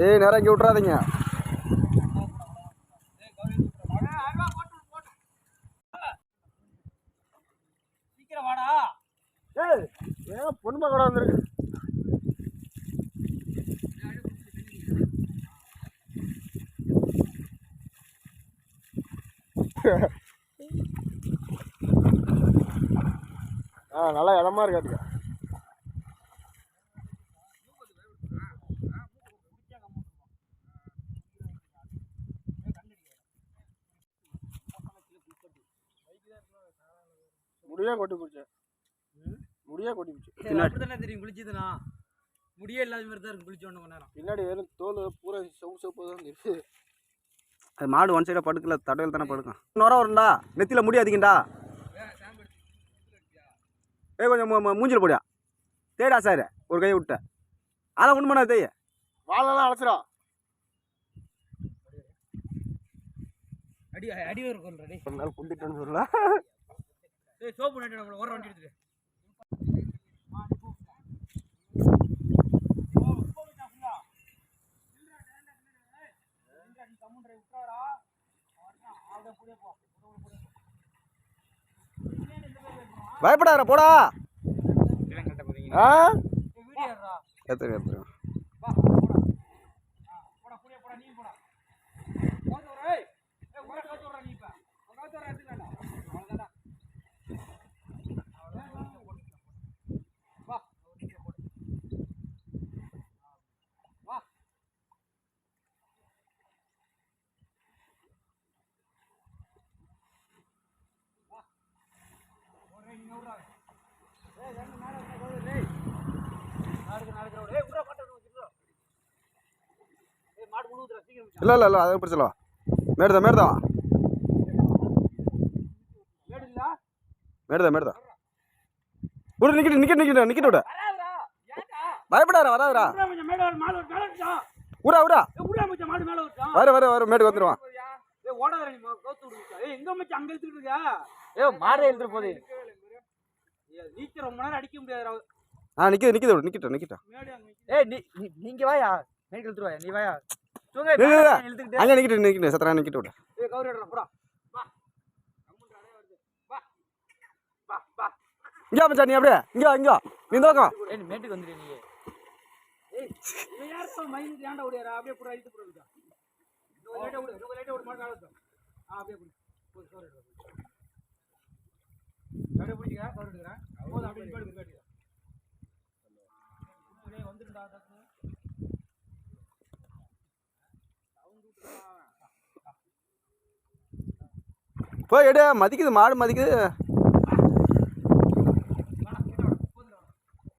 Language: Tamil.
ஏய் நேரம் இங்கே விட்றாதீங்க சீக்கிரம் வாடா. ஏய் ஏன் பொண்ணு பார்க்க வந்திருக்கு. ஆ நல்லா இடமா இருக்காதுங்க. முடியா கொட்டி போச்சு. முடியா கொட்டி போச்சு. அப்படித்தானே தெரியும் குளிச்சதுண்ணா முடியே இல்லாத மாதிரி தான் இருக்கும் குளிச்ச கொஞ்ச நேரம். பின்னாடி வெறும் தோல் பூரா செவ் செவப்பு தான் இருக்கு. அது மாடு ஒன் சைடாக படுக்கல தடையில் தானே படுக்கும். நுரம் வரும்டா நெத்தியில் முடி அதிகண்டா ஏ கொஞ்சம் மூஞ்சில போடியா தேடா சார் ஒரு கையை விட்ட. அதெல்லாம் ஒன்று பண்ணாது தேய். வாழெல்லாம் அழைச்சிடும் அடி அடி ஒரு நாள் புண்டிட்டேன்னு சொல்லலாம் ஏய் சோப்பு நட்டு நம்மள ஒரு வண்டி எடுத்துட்டு பயப்படாத போடா. ஆ? வீடியோ எடுறா எடுத்துக்க எடுத்துக்க வா போடா ஆ, போடா புடியா போடா நீ போடா போது வர ஏய் ஏய் உள்ள காத்து வர நீ இப்ப உங்க காத்து வர எடுத்துக்கடா அவ்வளவுதான்டா வா வா ஒரே நீ நவுறா ஏய் ரெண்டு மேல வந்து போடு டேய் நாளைக்கு நாளைக்கு ரோடு ஏய் உட்றா மாட்ட வச்சிரோ ஏய் மாடு முழுதுடா சீக்கிரம் மச்சான். இல்லை இல்லை இல்லை அதை பிரச்சனை மேடுதா மேடுதா. மேடு இல்ல மேடுதா மேடுதா. விடு நிக்கிட்டு நிக்கிட்டு நிக்கிட்டு நிக்கிட்டு விட. பயப்படாத வராதுடா. உட்றா மச்சான் மேடு வர மாடு மேல வச்சா ஊரா ஊரா. வர வர வர மேடு வந்துடுவான் ஏய் ஓடாத நீ கோத்து விடு மச்சான் ஏய் எங்க மச்சான் அங்க இழுத்துட்டு இருக்க? ஏய் மாடு எழுத்துட்டு ஏய் நீச்சல் ரொம்ப நேரம் அடிக்க முடியாது ஆ நிற்கிது நிற்கிது விடு அங்க நிக்குது. ஏய் நீ நீ- நீங்க வாயா? மேற்கு எழுத்துட்டு வாயா? நீ வாயா? தூங்க. இழுத்துக்கிட்டு. அங்கே நிற்கிட்டு நிற்கிட்டு சத்திரா நிற்கிட்டு விட. ஏய் கவுரி எடுறா போடா. வா. வா. வா வா. இங்கே மச்சான் நீ அப்படியே? இங்கே இங்கே வா. நீ தோக்கம் ஏய் நீ மேட்டுக்கு வந்துடு நீ. ஏய் யார் மைண்ட் ஏன்டா ஓடியாரா? அப்படியே புறா இழுத்து புறா லைட்டா விடு லைட்டா மேல அப்படியே புடி. கவுரி கவுரி எடுக்கிறேன் போதும் போய் எடு மதிக்குது மாடு மதிக்குது.